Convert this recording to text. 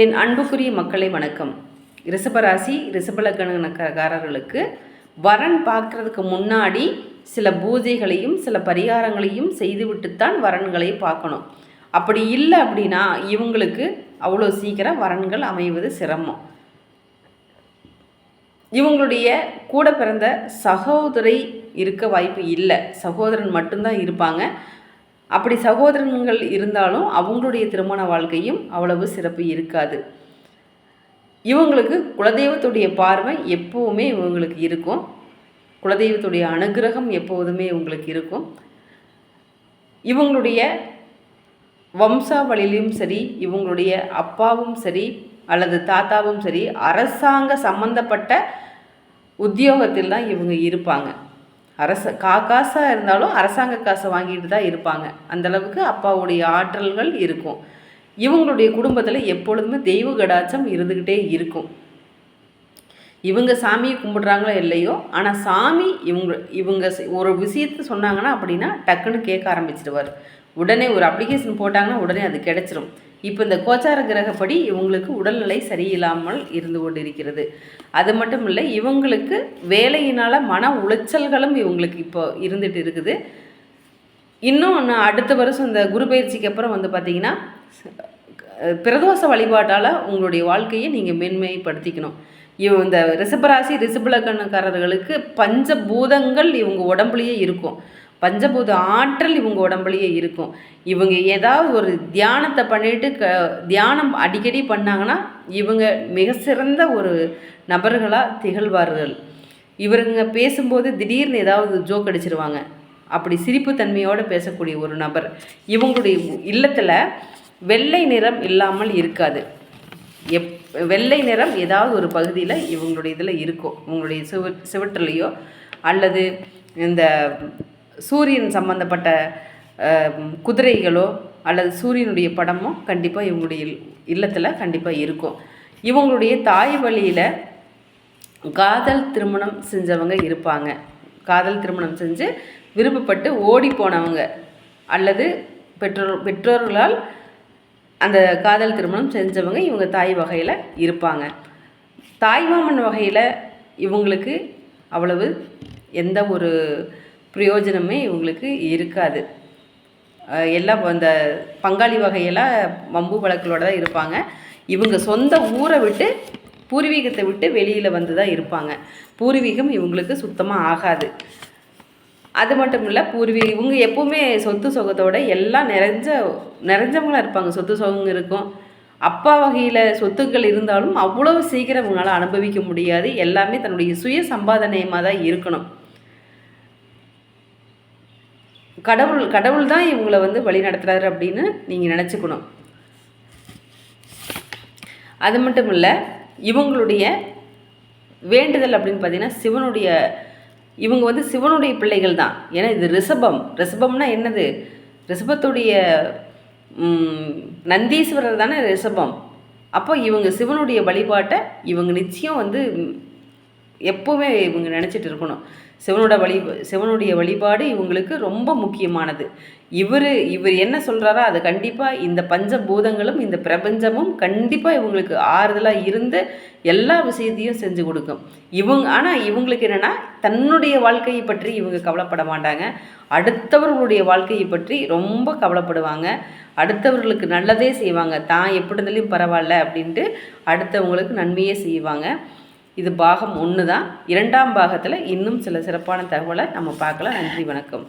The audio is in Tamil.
என் அன்புக்குரிய மக்களை வணக்கம். ரிஷபராசி ரிஷபலக்கணக்காரர்களுக்கு வரன் பார்க்கறதுக்கு முன்னாடி சில பூஜைகளையும் சில பரிகாரங்களையும் செய்துவிட்டுத்தான் வரன்களை பார்க்கணும். அப்படி இல்லை அப்படின்னா இவங்களுக்கு அவ்வளோ சீக்கிரம் வரன்கள் அமைவது சிரமம். இவங்களுடைய கூட பிறந்த சகோதரி இருக்க வாய்ப்பு இல்லை. சகோதரன் மட்டும்தான் இருப்பாங்க. அப்படி சகோதரன்கள் இருந்தாலும் அவங்களுடைய திருமண வாழ்க்கையும் அவ்வளவு சிறப்பு இருக்காது. இவங்களுக்கு குலதெய்வத்துடைய பார்வை எப்போவுமே இவங்களுக்கு இருக்கும். குலதெய்வத்துடைய அனுகிரகம் எப்போதுமே இவங்களுக்கு இருக்கும். இவங்களுடைய வம்சாவளியிலும் சரி இவங்களுடைய அப்பாவும் சரி அல்லது தாத்தாவும் சரி அரசாங்க சம்பந்தப்பட்ட உத்தியோகத்தில் தான் இவங்க இருப்பாங்க. அரச கா காசாக இருந்தாலும் அரசாங்க காசை வாங்கிட்டு தான் இருப்பாங்க. அந்தளவுக்கு அப்பாவுடைய ஆற்றல்கள் இருக்கும். இவங்களுடைய குடும்பத்தில் எப்பொழுதுமே தெய்வ கடாச்சம் இருந்துக்கிட்டே இருக்கும். இவங்க சாமியை கும்பிடுறாங்களோ இல்லையோ ஆனால் சாமி இவங்க இவங்க ஒரு விஷயத்த சொன்னாங்கன்னா அப்படின்னா டக்குன்னு கேட்க ஆரம்பிச்சிடுவார் உடனே ஒரு அப்ளிகேஷன் போட்டாங்கன்னா உடனே அது கிடச்சிரும். இப்போ இந்த கோச்சார கிரகப்படி இவங்களுக்கு உடல்நிலை சரியில்லாமல் இருந்து கொண்டு இருக்கிறது அது மட்டும் இல்லை இவங்களுக்கு வேலையினால் மன உளைச்சல்களும் இவங்களுக்கு இப்போ இருந்துட்டு இருக்குது. இன்னும் அடுத்த வருஷம் இந்த குரு பயிற்சிக்கு அப்புறம் வந்து பார்த்திங்கன்னா பிரதோஷ வழிபாட்டால் உங்களுடைய வாழ்க்கையை நீங்கள் மேன்மைப்படுத்திக்கணும். இவங்க இந்த ரிசபராசி ரிசபலக்கணக்காரர்களுக்கு பஞ்சபூதங்கள் இவங்க உடம்புலையே இருக்கும். பஞ்சபூத ஆற்றல் இவங்க உடம்புலையே இருக்கும். இவங்க ஏதாவது ஒரு தியானத்தை பண்ணிட்டு க தியானம் அடிக்கடி பண்ணாங்கன்னா இவங்க மிக சிறந்த ஒரு நபர்களாக திகழ்வார்கள். இவருங்க பேசும்போது திடீர்னு ஏதாவது ஜோக் அடிச்சிருவாங்க. அப்படி சிரிப்பு தன்மையோடு பேசக்கூடிய ஒரு நபர். இவங்களுடைய இல்லத்தில் வெள்ளை நிறம் இல்லாமல் இருக்காது. எப் வெள்ளை நிறம் ஏதாவது ஒரு பகுதியில் இவங்களுடைய இதில் இருக்கும் இவங்களுடைய சுவ சுவற்றுலையோ அல்லது இந்த சூரியன் சம்மந்தப்பட்ட குதிரைகளோ அல்லது சூரியனுடைய படமோ கண்டிப்பாக இவங்களுடைய இல்லத்தில் கண்டிப்பாக இருக்கும் இவங்களுடைய தாய் வழியில் காதல் திருமணம் செஞ்சவங்க இருப்பாங்க. காதல் திருமணம் செஞ்சு விருப்பப்பட்டு ஓடி போனவங்க அல்லது பெற்றோர் பெற்றோர்களால் அந்த காதல் திருமணம் செஞ்சவங்க இவங்க தாய் வகையில் இருப்பாங்க. தாய்மாமன் வகையில் இவங்களுக்கு அவ்வளவு எந்த ஒரு பிரயோஜனமே இவங்களுக்கு இருக்காது. எல்லாம் அந்த பங்காளி வகையெல்லாம் வம்பு வழக்குகளோடு தான் இருப்பாங்க. இவங்க சொந்த ஊரை விட்டு பூர்வீகத்தை விட்டு வெளியில் வந்து தான் இருப்பாங்க. பூர்வீகம் இவங்களுக்கு சுத்தமாக ஆகாது. அது மட்டும் இல்லை பூர்வீ இவங்க எப்போவுமே சொத்து சுகத்தோட எல்லாம் நிறைஞ்ச நிறைஞ்சவங்களாக இருப்பாங்க. சொத்து சுகம் இருக்கும். அப்பா வகையில் சொத்துக்கள் இருந்தாலும் அவ்வளோ சீக்கிரம் இவங்களால் அனுபவிக்க முடியாது. எல்லாமே தன்னுடைய சுய சம்பாதனையமாக தான் இருக்கணும். கடவுள் கடவுள் தான் இவங்களை வந்து வழி நடத்துகிறாரு அப்படின்னு நீங்கள் நினச்சிக்கணும். அது மட்டும் இல்லை இவங்களுடைய வேண்டுதல் அப்படின்னு பார்த்தீங்கன்னா சிவனுடைய இவங்க வந்து சிவனுடைய பிள்ளைகள் தான். ஏன்னா இது ரிஷபம். ரிஷபம்னா என்னது? ரிஷபத்துடைய நந்தீஸ்வரர் தானே ரிஷபம். அப்போ இவங்க சிவனுடைய வழிபாட்டை இவங்க நிச்சயம் வந்து எப்போவுமே இவங்க நினச்சிட்டு இருக்கணும். சிவனோட வழி சிவனுடைய வழிபாடு இவங்களுக்கு ரொம்ப முக்கியமானது. இவர் இவர் என்ன சொல்கிறாரோ அது கண்டிப்பாக இந்த பஞ்சபூதங்களும் இந்த பிரபஞ்சமும் கண்டிப்பாக இவங்களுக்கு ஆறுதலாக இருந்து எல்லா விஷயத்தையும் செஞ்சு கொடுக்கும். இவங்க ஆனால் இவங்களுக்கு என்னென்னா தன்னுடைய வாழ்க்கையை பற்றி இவங்க கவலைப்பட மாட்டாங்க. அடுத்தவர்களுடைய வாழ்க்கையை பற்றி ரொம்ப கவலைப்படுவாங்க. அடுத்தவர்களுக்கு நல்லதே செய்வாங்க. தான் எப்படி இருந்தாலும் பரவாயில்ல அப்படின்ட்டு அடுத்தவங்களுக்கு நன்மையே செய்வாங்க. இது பாகம் ஒன்று தான் இரண்டாம் பாகத்தில் இன்னும் சில சிறப்பான தகவலை நம்ம பார்க்கலாம். நன்றி வணக்கம்.